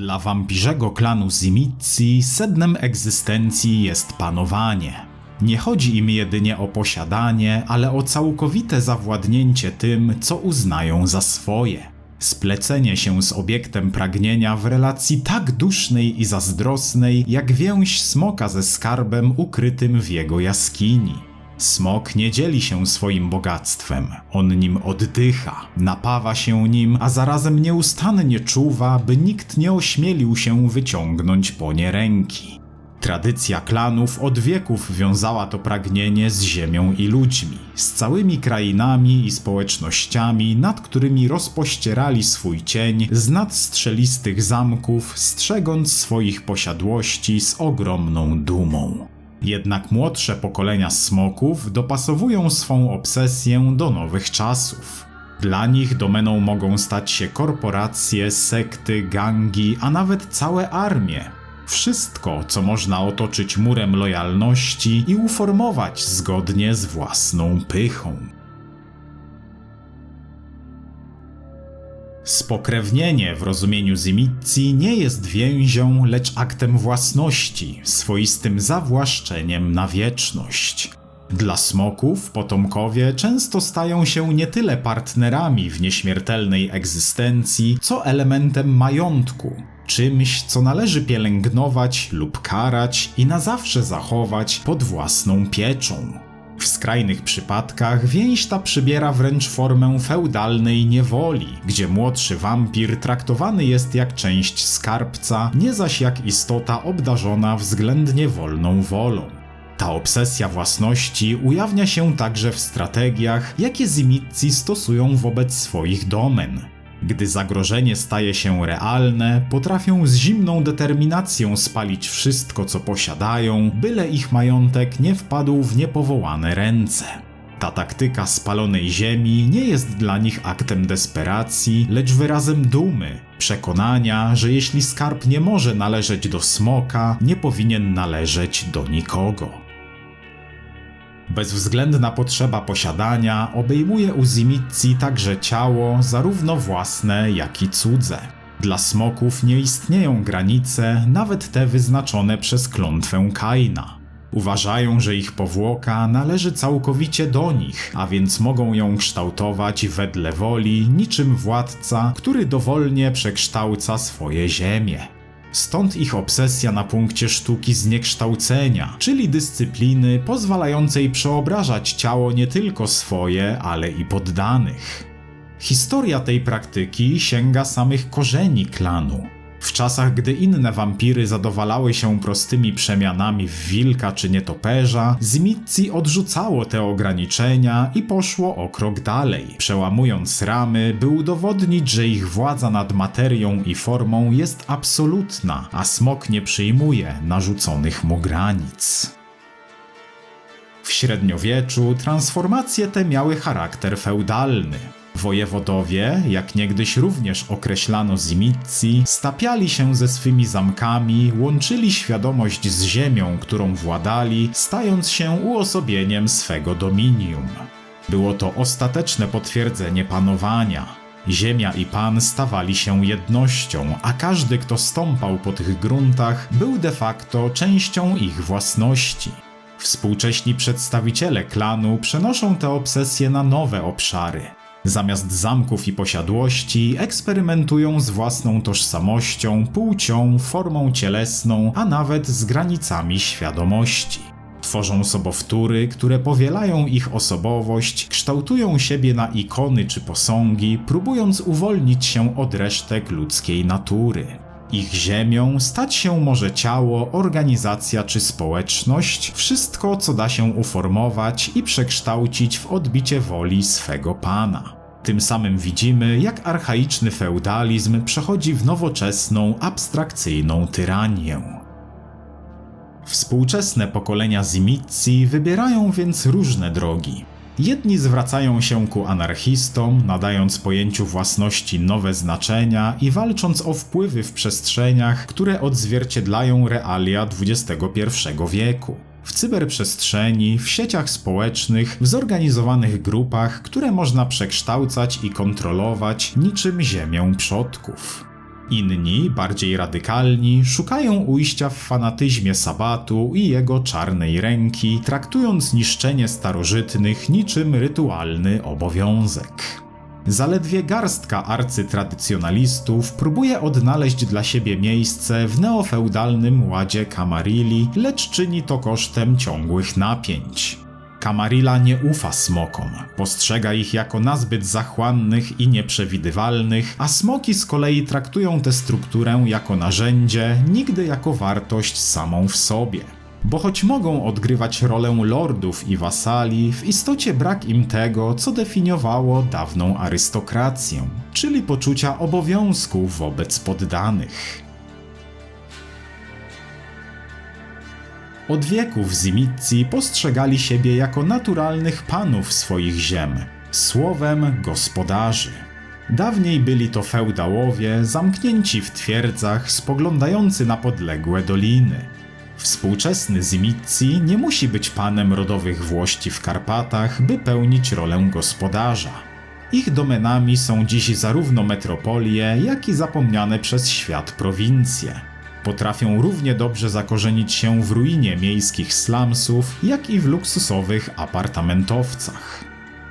Dla wampirzego klanu Zimitzi sednem egzystencji jest panowanie. Nie chodzi im jedynie o posiadanie, ale o całkowite zawładnięcie tym, co uznają za swoje. Splecenie się z obiektem pragnienia w relacji tak dusznej i zazdrosnej, jak więź smoka ze skarbem ukrytym w jego jaskini. Smok nie dzieli się swoim bogactwem, on nim oddycha, napawa się nim, a zarazem nieustannie czuwa, by nikt nie ośmielił się wyciągnąć po nie ręki. Tradycja klanów od wieków wiązała to pragnienie z ziemią i ludźmi, z całymi krainami i społecznościami, nad którymi rozpościerali swój cień z nad strzelistych zamków, strzegąc swoich posiadłości z ogromną dumą. Jednak młodsze pokolenia smoków dopasowują swą obsesję do nowych czasów. Dla nich domeną mogą stać się korporacje, sekty, gangi, a nawet całe armie. Wszystko, co można otoczyć murem lojalności i uformować zgodnie z własną pychą. Spokrewnienie w rozumieniu Zimitzi nie jest więzią, lecz aktem własności, swoistym zawłaszczeniem na wieczność. Dla smoków potomkowie często stają się nie tyle partnerami w nieśmiertelnej egzystencji, co elementem majątku, czymś, co należy pielęgnować lub karać i na zawsze zachować pod własną pieczą. W skrajnych przypadkach więź ta przybiera wręcz formę feudalnej niewoli, gdzie młodszy wampir traktowany jest jak część skarbca, nie zaś jak istota obdarzona względnie wolną wolą. Ta obsesja własności ujawnia się także w strategiach, jakie Zimitzi stosują wobec swoich domen. Gdy zagrożenie staje się realne, potrafią z zimną determinacją spalić wszystko, co posiadają, byle ich majątek nie wpadł w niepowołane ręce. Ta taktyka spalonej ziemi nie jest dla nich aktem desperacji, lecz wyrazem dumy, przekonania, że jeśli skarb nie może należeć do smoka, nie powinien należeć do nikogo. Bezwzględna potrzeba posiadania obejmuje u Zimitzi także ciało, zarówno własne, jak i cudze. Dla smoków nie istnieją granice, nawet te wyznaczone przez klątwę Kaina. Uważają, że ich powłoka należy całkowicie do nich, a więc mogą ją kształtować wedle woli, niczym władca, który dowolnie przekształca swoje ziemie. Stąd ich obsesja na punkcie sztuki zniekształcenia, czyli dyscypliny pozwalającej przeobrażać ciało nie tylko swoje, ale i poddanych. Historia tej praktyki sięga samych korzeni klanu. W czasach, gdy inne wampiry zadowalały się prostymi przemianami w wilka czy nietoperza, Zmitzi odrzucało te ograniczenia i poszło o krok dalej, przełamując ramy, by udowodnić, że ich władza nad materią i formą jest absolutna, a smok nie przyjmuje narzuconych mu granic. W średniowieczu transformacje te miały charakter feudalny. Wojewodowie, jak niegdyś również określano Zimitzi, stapiali się ze swymi zamkami, łączyli świadomość z ziemią, którą władali, stając się uosobieniem swego dominium. Było to ostateczne potwierdzenie panowania. Ziemia i pan stawali się jednością, a każdy, kto stąpał po tych gruntach, był de facto częścią ich własności. Współcześni przedstawiciele klanu przenoszą te obsesje na nowe obszary. Zamiast zamków i posiadłości eksperymentują z własną tożsamością, płcią, formą cielesną, a nawet z granicami świadomości. Tworzą sobowtóry, które powielają ich osobowość, kształtują siebie na ikony czy posągi, próbując uwolnić się od resztek ludzkiej natury. Ich ziemią stać się może ciało, organizacja czy społeczność, wszystko co da się uformować i przekształcić w odbicie woli swego pana. Tym samym widzimy, jak archaiczny feudalizm przechodzi w nowoczesną, abstrakcyjną tyranię. Współczesne pokolenia Zimitzi wybierają więc różne drogi. Jedni zwracają się ku anarchistom, nadając pojęciu własności nowe znaczenia i walcząc o wpływy w przestrzeniach, które odzwierciedlają realia XXI wieku. W cyberprzestrzeni, w sieciach społecznych, w zorganizowanych grupach, które można przekształcać i kontrolować niczym ziemię przodków. Inni, bardziej radykalni, szukają ujścia w fanatyzmie sabatu i jego czarnej ręki, traktując niszczenie starożytnych niczym rytualny obowiązek. Zaledwie garstka arcytradycjonalistów próbuje odnaleźć dla siebie miejsce w neofeudalnym ładzie Kamarilli, lecz czyni to kosztem ciągłych napięć. Kamarilla nie ufa smokom, postrzega ich jako nazbyt zachłannych i nieprzewidywalnych, a smoki z kolei traktują tę strukturę jako narzędzie, nigdy jako wartość samą w sobie. Bo choć mogą odgrywać rolę lordów i wasali, w istocie brak im tego, co definiowało dawną arystokrację, czyli poczucia obowiązku wobec poddanych. Od wieków Zimitzi postrzegali siebie jako naturalnych panów swoich ziem, słowem gospodarzy. Dawniej byli to feudałowie zamknięci w twierdzach, spoglądający na podległe doliny. Współczesny Zimitzi nie musi być panem rodowych włości w Karpatach, by pełnić rolę gospodarza. Ich domenami są dziś zarówno metropolie, jak i zapomniane przez świat prowincje. Potrafią równie dobrze zakorzenić się w ruinie miejskich slumsów, jak i w luksusowych apartamentowcach.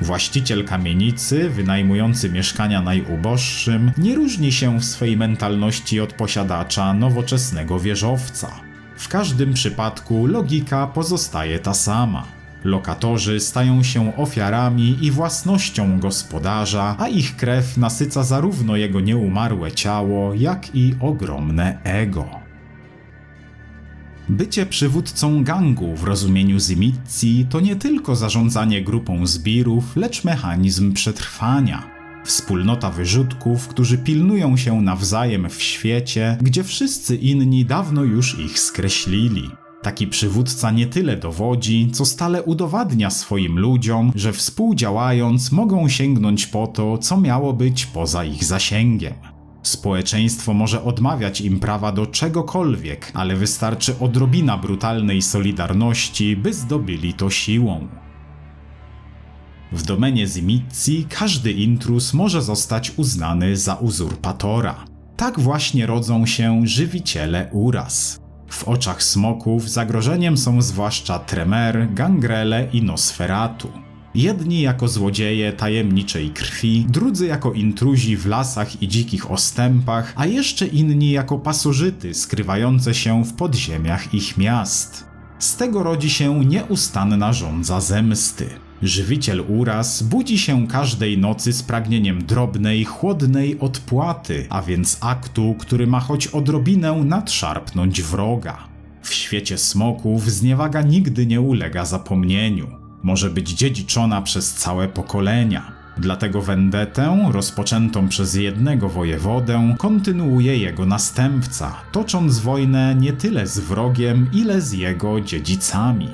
Właściciel kamienicy, wynajmujący mieszkania najuboższym, nie różni się w swej mentalności od posiadacza nowoczesnego wieżowca. W każdym przypadku logika pozostaje ta sama. Lokatorzy stają się ofiarami i własnością gospodarza, a ich krew nasyca zarówno jego nieumarłe ciało, jak i ogromne ego. Bycie przywódcą gangu w rozumieniu Zimitzi to nie tylko zarządzanie grupą zbirów, lecz mechanizm przetrwania. Wspólnota wyrzutków, którzy pilnują się nawzajem w świecie, gdzie wszyscy inni dawno już ich skreślili. Taki przywódca nie tyle dowodzi, co stale udowadnia swoim ludziom, że współdziałając mogą sięgnąć po to, co miało być poza ich zasięgiem. Społeczeństwo może odmawiać im prawa do czegokolwiek, ale wystarczy odrobina brutalnej solidarności, by zdobyli to siłą. W domenie Zimitzi każdy intrus może zostać uznany za uzurpatora. Tak właśnie rodzą się żywiciele uraz. W oczach smoków zagrożeniem są zwłaszcza Tremer, Gangrele i Nosferatu. Jedni jako złodzieje tajemniczej krwi, drudzy jako intruzi w lasach i dzikich ostępach, a jeszcze inni jako pasożyty skrywające się w podziemiach ich miast. Z tego rodzi się nieustanna żądza zemsty. Żywiciel uraz budzi się każdej nocy z pragnieniem drobnej, chłodnej odpłaty, a więc aktu, który ma choć odrobinę nadszarpnąć wroga. W świecie smoków zniewaga nigdy nie ulega zapomnieniu. Może być dziedziczona przez całe pokolenia. Dlatego wendetę, rozpoczętą przez jednego wojewodę, kontynuuje jego następca, tocząc wojnę nie tyle z wrogiem, ile z jego dziedzicami.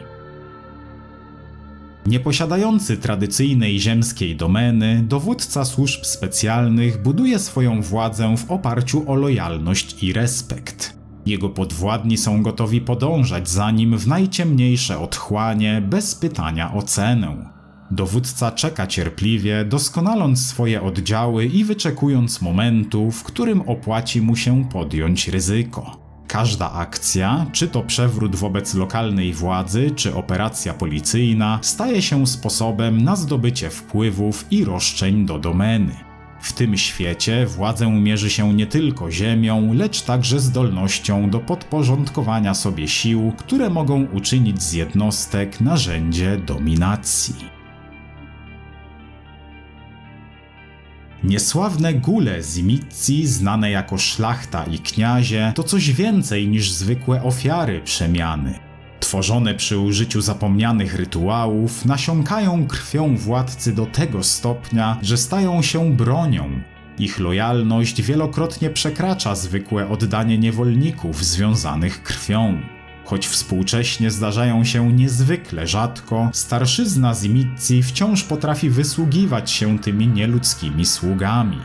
Nieposiadający tradycyjnej ziemskiej domeny, dowódca służb specjalnych buduje swoją władzę w oparciu o lojalność i respekt. Jego podwładni są gotowi podążać za nim w najciemniejsze otchłanie bez pytania o cenę. Dowódca czeka cierpliwie, doskonaląc swoje oddziały i wyczekując momentu, w którym opłaci mu się podjąć ryzyko. Każda akcja, czy to przewrót wobec lokalnej władzy, czy operacja policyjna, staje się sposobem na zdobycie wpływów i roszczeń do domeny. W tym świecie władzę mierzy się nie tylko ziemią, lecz także zdolnością do podporządkowania sobie sił, które mogą uczynić z jednostek narzędzie dominacji. Niesławne gule z Mitzi, znane jako szlachta i kniazie, to coś więcej niż zwykłe ofiary przemiany. Tworzone przy użyciu zapomnianych rytuałów, nasiąkają krwią władcy do tego stopnia, że stają się bronią. Ich lojalność wielokrotnie przekracza zwykłe oddanie niewolników związanych krwią. Choć współcześnie zdarzają się niezwykle rzadko, starszyzna Zimitzi wciąż potrafi wysługiwać się tymi nieludzkimi sługami.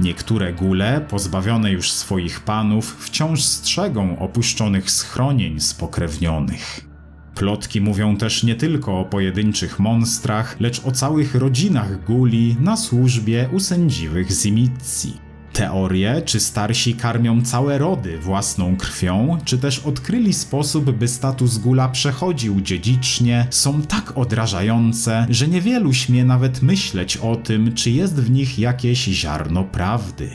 Niektóre gule, pozbawione już swoich panów, wciąż strzegą opuszczonych schronień spokrewnionych. Plotki mówią też nie tylko o pojedynczych monstrach, lecz o całych rodzinach guli na służbie u sędziwych Zimitzi. Teorie, czy starsi karmią całe rody własną krwią, czy też odkryli sposób, by status gula przechodził dziedzicznie, są tak odrażające, że niewielu śmie nawet myśleć o tym, czy jest w nich jakieś ziarno prawdy.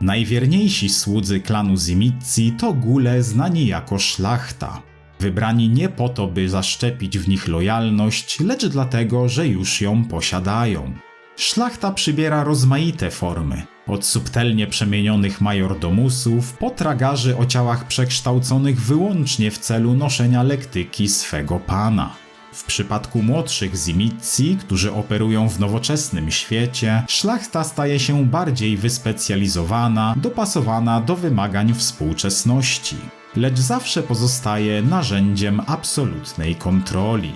Najwierniejsi słudzy klanu Zimitzi to gule znani jako szlachta. Wybrani nie po to, by zaszczepić w nich lojalność, lecz dlatego, że już ją posiadają. Szlachta przybiera rozmaite formy, od subtelnie przemienionych majordomusów po tragarzy o ciałach przekształconych wyłącznie w celu noszenia lektyki swego pana. W przypadku młodszych Zimitzi, którzy operują w nowoczesnym świecie, szlachta staje się bardziej wyspecjalizowana, dopasowana do wymagań współczesności, lecz zawsze pozostaje narzędziem absolutnej kontroli.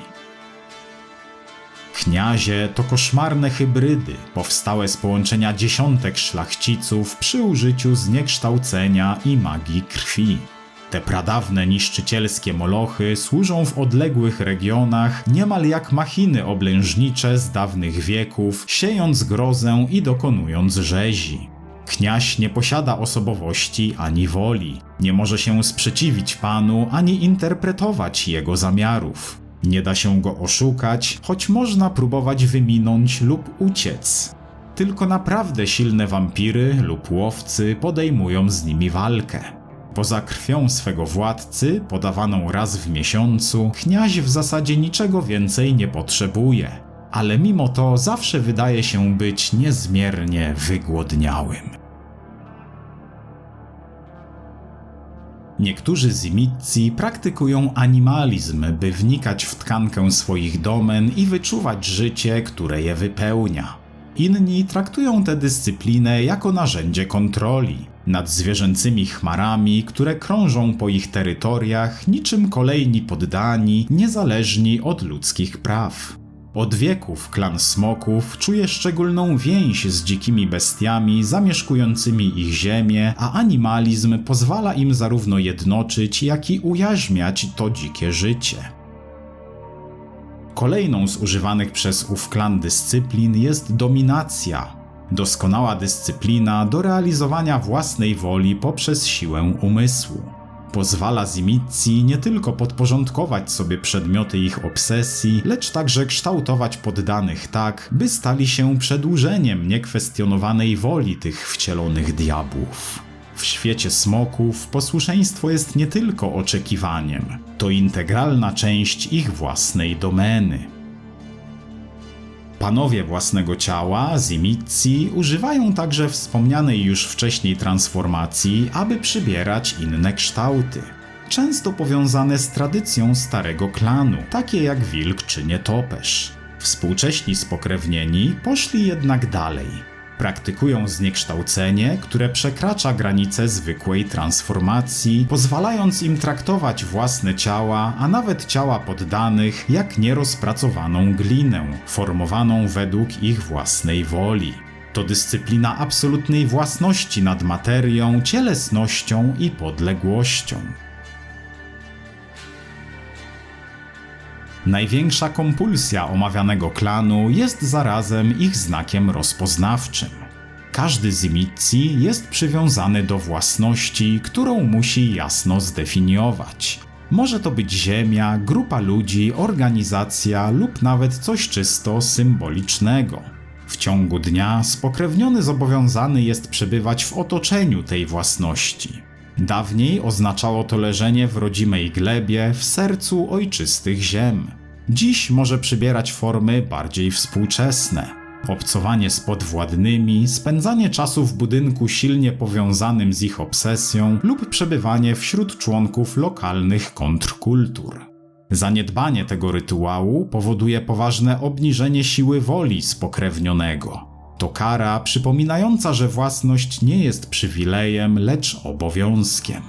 Kniazie to koszmarne hybrydy, powstałe z połączenia dziesiątek szlachciców przy użyciu zniekształcenia i magii krwi. Te pradawne niszczycielskie molochy służą w odległych regionach niemal jak machiny oblężnicze z dawnych wieków, siejąc grozę i dokonując rzezi. Kniaś nie posiada osobowości ani woli, nie może się sprzeciwić panu ani interpretować jego zamiarów. Nie da się go oszukać, choć można próbować wyminąć lub uciec. Tylko naprawdę silne wampiry lub łowcy podejmują z nimi walkę. Poza krwią swego władcy, podawaną raz w miesiącu, kniaź w zasadzie niczego więcej nie potrzebuje, ale mimo to zawsze wydaje się być niezmiernie wygłodniałym. Niektórzy Zimitzi praktykują animalizm, by wnikać w tkankę swoich domen i wyczuwać życie, które je wypełnia. Inni traktują tę dyscyplinę jako narzędzie kontroli nad zwierzęcymi chmarami, które krążą po ich terytoriach niczym kolejni poddani, niezależni od ludzkich praw. Od wieków klan smoków czuje szczególną więź z dzikimi bestiami zamieszkującymi ich ziemię, a animalizm pozwala im zarówno jednoczyć, jak i ujaźmiać to dzikie życie. Kolejną z używanych przez ów klan dyscyplin jest dominacja. Doskonała dyscyplina do realizowania własnej woli poprzez siłę umysłu. Pozwala Zimitzi nie tylko podporządkować sobie przedmioty ich obsesji, lecz także kształtować poddanych tak, by stali się przedłużeniem niekwestionowanej woli tych wcielonych diabłów. W świecie smoków posłuszeństwo jest nie tylko oczekiwaniem, to integralna część ich własnej domeny. Panowie własnego ciała, Zimitzi, używają także wspomnianej już wcześniej transformacji, aby przybierać inne kształty. Często powiązane z tradycją starego klanu, takie jak wilk czy nietoperz. Współcześni spokrewnieni poszli jednak dalej Praktykują zniekształcenie, które przekracza granice zwykłej transformacji, pozwalając im traktować własne ciała, a nawet ciała poddanych, jak nierozpracowaną glinę, formowaną według ich własnej woli. To dyscyplina absolutnej własności nad materią, cielesnością i podległością. Największa kompulsja omawianego klanu jest zarazem ich znakiem rozpoznawczym. Każdy z Zimitzi jest przywiązany do własności, którą musi jasno zdefiniować. Może to być ziemia, grupa ludzi, organizacja lub nawet coś czysto symbolicznego. W ciągu dnia spokrewniony zobowiązany jest przebywać w otoczeniu tej własności. Dawniej oznaczało to leżenie w rodzimej glebie w sercu ojczystych ziem. Dziś może przybierać formy bardziej współczesne. Obcowanie z podwładnymi, spędzanie czasu w budynku silnie powiązanym z ich obsesją lub przebywanie wśród członków lokalnych kontrkultur. Zaniedbanie tego rytuału powoduje poważne obniżenie siły woli spokrewnionego. To kara przypominająca, że własność nie jest przywilejem, lecz obowiązkiem.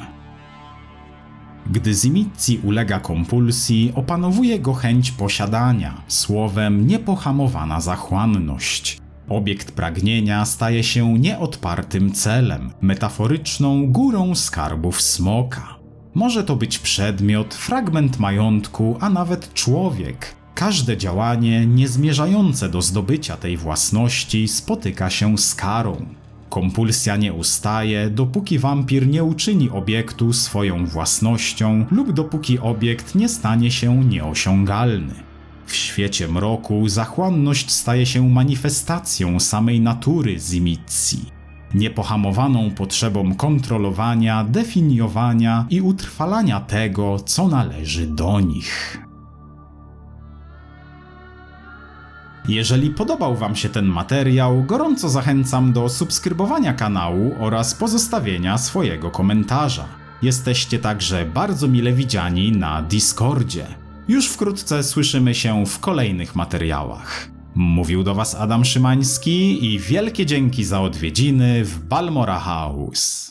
Gdy Zimitzi ulega kompulsji, opanowuje go chęć posiadania, słowem niepohamowana zachłanność. Obiekt pragnienia staje się nieodpartym celem, metaforyczną górą skarbów smoka. Może to być przedmiot, fragment majątku, a nawet człowiek, Każde działanie niezmierzające do zdobycia tej własności spotyka się z karą. Kompulsja nie ustaje, dopóki wampir nie uczyni obiektu swoją własnością lub dopóki obiekt nie stanie się nieosiągalny. W świecie mroku zachłanność staje się manifestacją samej natury Zimicji, niepohamowaną potrzebą kontrolowania, definiowania i utrwalania tego, co należy do nich. Jeżeli podobał Wam się ten materiał, gorąco zachęcam do subskrybowania kanału oraz pozostawienia swojego komentarza. Jesteście także bardzo mile widziani na Discordzie. Już wkrótce słyszymy się w kolejnych materiałach. Mówił do Was Adam Szymański i wielkie dzięki za odwiedziny w Balmora House.